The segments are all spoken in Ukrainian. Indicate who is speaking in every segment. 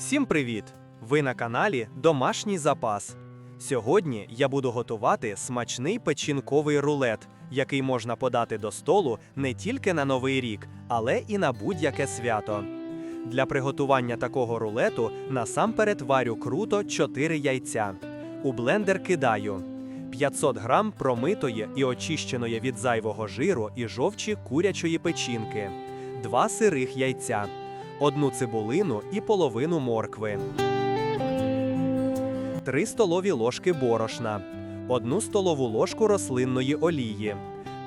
Speaker 1: Всім привіт! Ви на каналі Домашній запас. Сьогодні я буду готувати смачний печінковий рулет, який можна подати до столу не тільки на Новий рік, але і на будь-яке свято. Для приготування такого рулету насамперед варю круто 4 яйця. У блендер кидаю 500 грам промитої і очищеної від зайвого жиру і жовчі курячої печінки, 2 сирих яйця, одну цибулину і половину моркви, 3 столові ложки борошна, 1 столову ложку рослинної олії,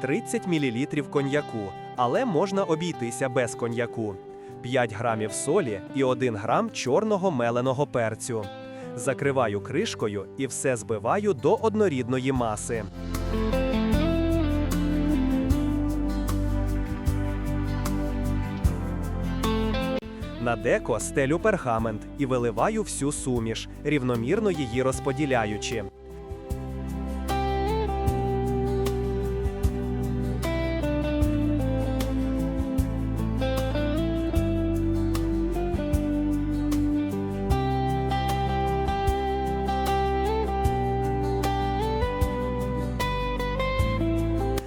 Speaker 1: 30 мл коньяку, але можна обійтися без коньяку, 5 грамів солі і 1 грам чорного меленого перцю. Закриваю кришкою і все збиваю до однорідної маси. На деко стелю пергамент і виливаю всю суміш, рівномірно її розподіляючи.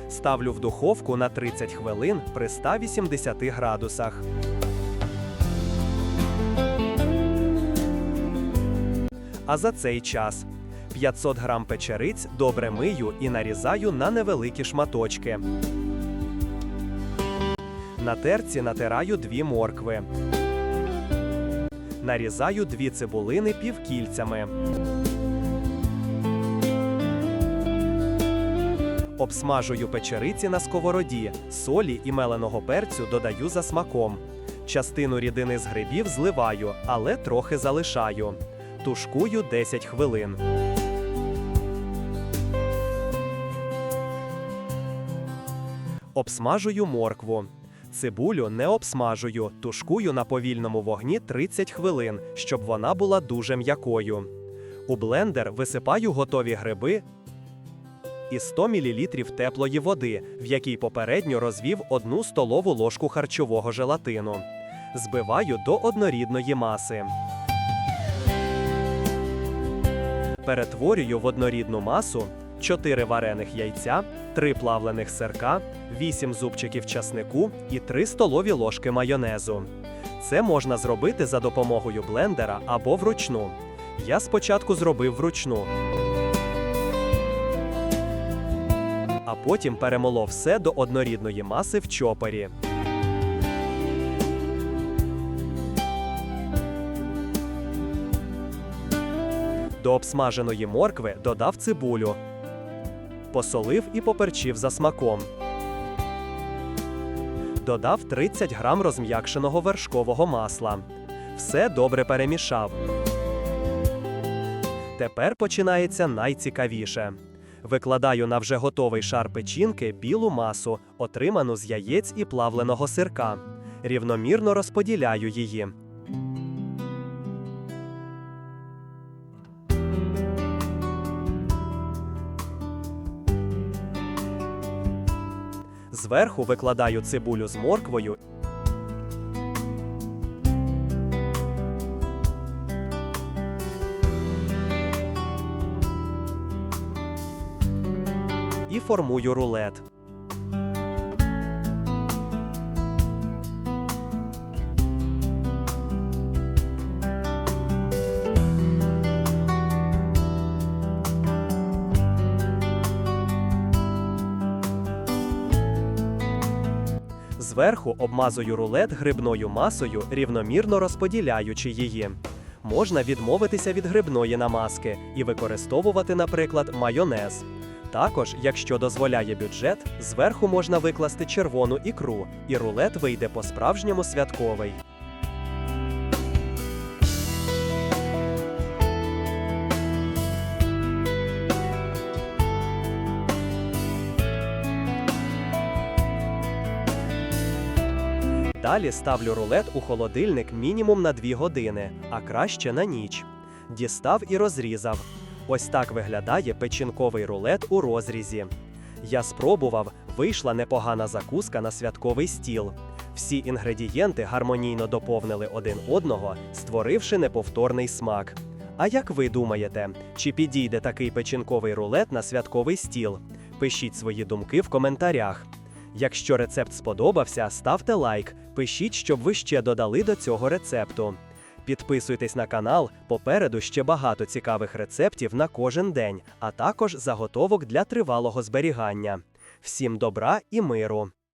Speaker 1: Ставлю в духовку на 30 хвилин при 180 градусах. А за цей час 500 грам печериць добре мию і нарізаю на невеликі шматочки. На терці натираю дві моркви. Нарізаю дві цибулини півкільцями. Обсмажую печериці на сковороді, солі і меленого перцю додаю за смаком. Частину рідини з грибів зливаю, але трохи залишаю. Тушкую 10 хвилин. Обсмажую моркву. Цибулю не обсмажую, тушкую на повільному вогні 30 хвилин, щоб вона була дуже м'якою. У блендер висипаю готові гриби і 100 мл теплої води, в якій попередньо розвів 1 столову ложку харчового желатину. Збиваю до однорідної маси. Перетворюю в однорідну масу 4 варених яйця, 3 плавлених сирка, 8 зубчиків часнику і 3 столові ложки майонезу. Це можна зробити за допомогою блендера або вручну. Я спочатку зробив вручну. А потім перемолов все до однорідної маси в чопері. До обсмаженої моркви додав цибулю, посолив і поперчив за смаком. Додав 30 грам розм'якшеного вершкового масла. Все добре перемішав. Тепер починається найцікавіше. Викладаю на вже готовий шар печінки білу масу, отриману з яєць і плавленого сирка. Рівномірно розподіляю її. Зверху викладаю цибулю з морквою. І формую рулет. Зверху обмазую рулет грибною масою, рівномірно розподіляючи її. Можна відмовитися від грибної намазки і використовувати, наприклад, майонез. Також, якщо дозволяє бюджет, зверху можна викласти червону ікру, і рулет вийде по-справжньому святковий. Далі ставлю рулет у холодильник мінімум на 2 години, а краще на ніч. Дістав і розрізав. Ось так виглядає печінковий рулет у розрізі. Я спробував, вийшла непогана закуска на святковий стіл.
Speaker 2: Всі інгредієнти гармонійно доповнили один одного, створивши неповторний смак. А як ви думаєте, чи підійде такий печінковий рулет на святковий стіл? Пишіть свої думки в коментарях. Якщо рецепт сподобався, ставте лайк, пишіть, щоб ви ще додали до цього рецепту. Підписуйтесь на канал, попереду ще багато цікавих рецептів на кожен день, а також заготовок для тривалого зберігання. Всім добра і миру!